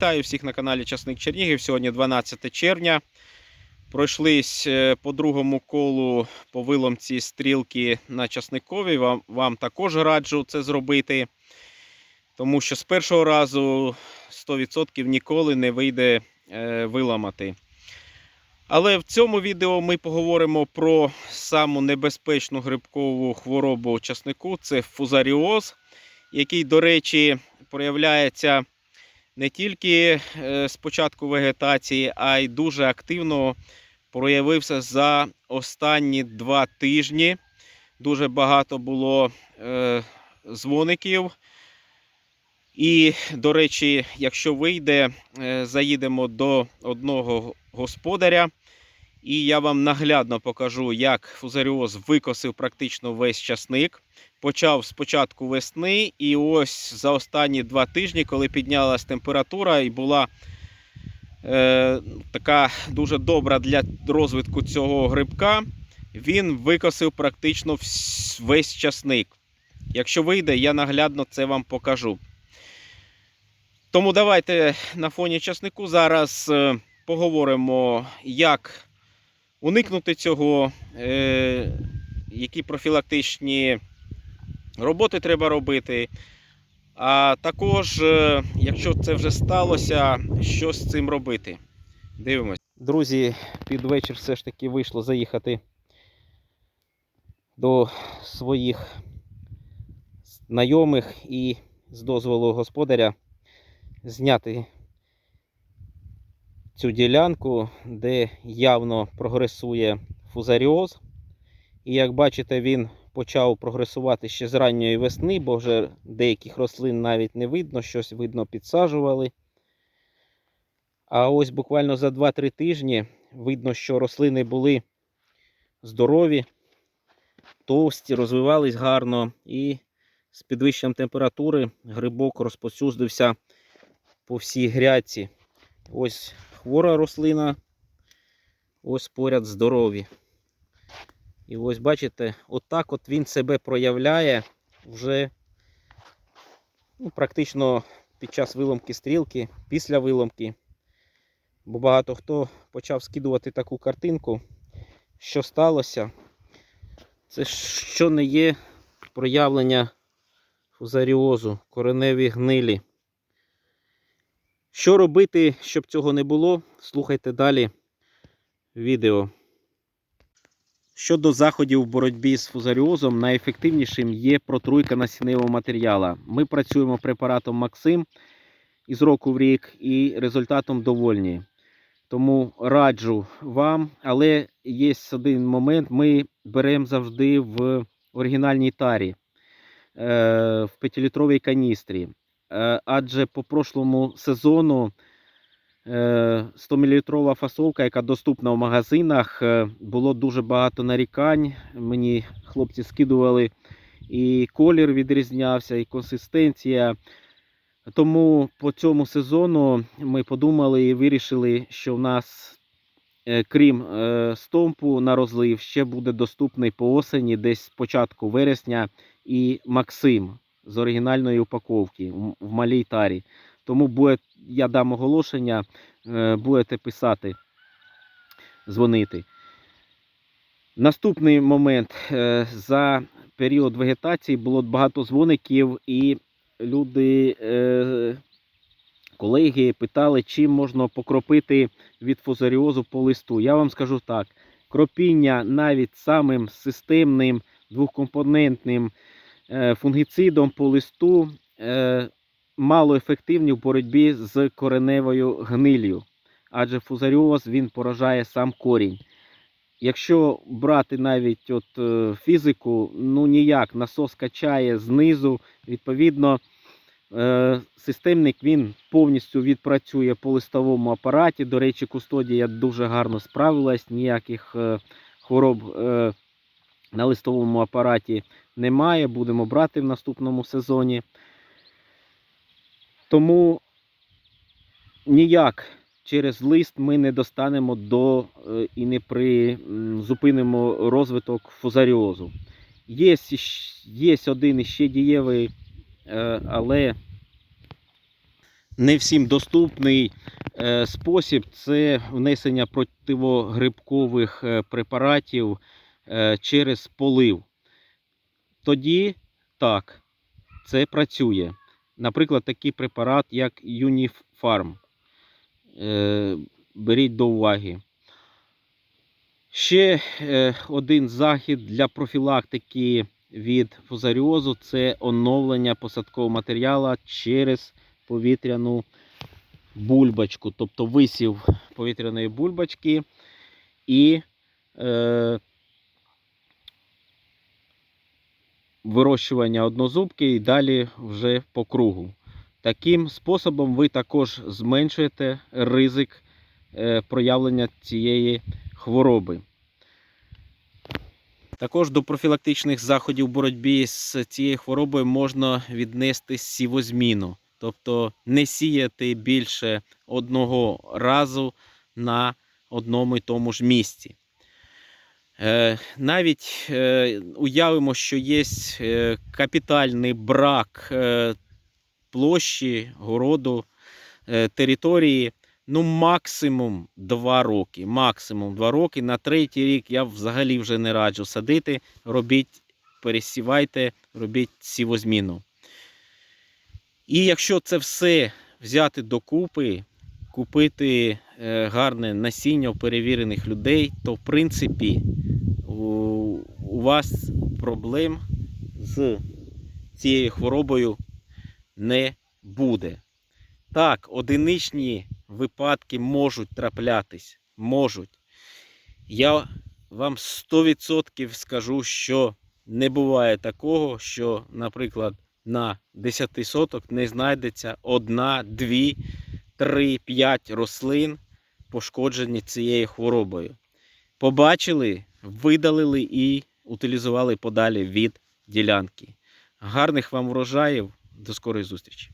Вітаю всіх на каналі Часник Чернігів. Сьогодні 12 червня. Пройшлись е, по другому колу по виломці стрілки на часникові. Вам, вам також раджу це зробити, тому що з першого разу 100% ніколи не вийде е, виламати. Але в цьому відео ми поговоримо про саму небезпечну грибкову хворобу часнику це фузаріоз, який, до речі, проявляється не тільки е, з початку вегетації, а й дуже активно проявився за останні два тижні. Дуже багато було е, дзвоників. І, до речі, якщо вийде, е, заїдемо до одного господаря, і я вам наглядно покажу, як фузаріоз викосив практично весь часник. Почав з початку весни, і ось за останні два тижні, коли піднялась температура і була е, така дуже добра для розвитку цього грибка, він викосив практично весь часник. Якщо вийде, я наглядно це вам покажу. Тому давайте на фоні часнику зараз е, поговоримо, як уникнути цього, е, які профілактичні роботи треба робити. А також, е, якщо це вже сталося, що з цим робити. Дивимось. Друзі, під вечір все ж таки вийшло заїхати до своїх знайомих і з дозволу господаря зняти цю ділянку, де явно прогресує фузаріоз. І як бачите, він почав прогресувати ще з ранньої весни, бо вже деяких рослин навіть не видно, щось видно підсаджували. А ось буквально за 2-3 тижні видно, що рослини були здорові, товсті, розвивались гарно, і з підвищенням температури грибок розповсюдився по всій грядці. Ось хвора рослина, ось поряд здорові. І ось бачите, отак от він себе проявляє вже ну, практично під час виломки стрілки, після виломки. Бо багато хто почав скидувати таку картинку, що сталося. Це що не є проявлення фузаріозу, кореневі гнилі. Що робити, щоб цього не було, слухайте далі відео. Щодо заходів в боротьбі з фузаріозом, найефективнішим є протруйка насінневого матеріалу. Ми працюємо препаратом Максим із року в рік і результатом довольні. Тому раджу вам, але є один момент, ми беремо завжди в оригінальній тарі, е, в 5-літровій каністрі. Е, Адже по прошлому сезону 100 мл фасовка, яка доступна в магазинах, е, було дуже багато нарікань. Мені хлопці скидували і колір відрізнявся, і консистенція. Тому по цьому сезону ми подумали і вирішили, що в нас, е, крім е, стомпу на розлив, ще буде доступний по осені, десь з початку вересня, і Максим з оригінальної упаковки в малій тарі. Тому буде, я дам оголошення, е, будете писати, дзвонити. Наступний момент. Е, За період вегетації було багато дзвоників, і люди, е, колеги питали, чим можна покропити від фузаріозу по листу. Я вам скажу так: кропіння навіть самим системним двохкомпонентним фунгіцидом по листу мало ефективні в боротьбі з кореневою гнилью, адже фузаріоз він поражає сам корінь. Якщо брати навіть от е, фізику, ну ніяк насос качає знизу, відповідно, е, системник він повністю відпрацює по листовому апараті. До речі, кустодія дуже гарно справилась, ніяких е, хвороб на листовому апараті немає. Будемо брати в наступному сезоні. Тому ніяк через лист ми не достанемо до е, і не при, зупинимо розвиток фузаріозу. Є, є один іще дієвий, е, але не всім доступний е, спосіб це внесення противогрибкових препаратів через полив. Тоді так, це працює. Наприклад, такий препарат, як Unifarm. Е, Беріть до уваги. Ще е, один захід для профілактики від фузаріозу це оновлення посадкового матеріалу через повітряну бульбочку, тобто висів повітряної бульбочки і е, вирощування однозубки і далі вже по кругу. Таким способом ви також зменшуєте ризик е, проявлення цієї хвороби. Також до профілактичних заходів в боротьбі з цією хворобою можна віднести сівозміну, тобто не сіяти більше одного разу на одному і тому ж місці. Е, Навіть е, уявимо, що є е, капітальний брак площі, городу, території, ну максимум 2 роки. Максимум 2 роки. На третій рік я взагалі вже не раджу садити. Робіть, пересівайте, робіть сівозміну. І якщо це все взяти докупи, купити гарне насіння у перевірених людей, то в принципі у вас проблем з цією хворобою не буде. Так, одиничні випадки можуть траплятись. Можуть. Я вам 100% скажу, що не буває такого, що, наприклад, на 10 соток не знайдеться одна, дві, три, п'ять рослин, пошкоджені цією хворобою. Побачили, видалили і утилізували подалі від ділянки. Гарних вам врожаїв. До скорої зустрічі!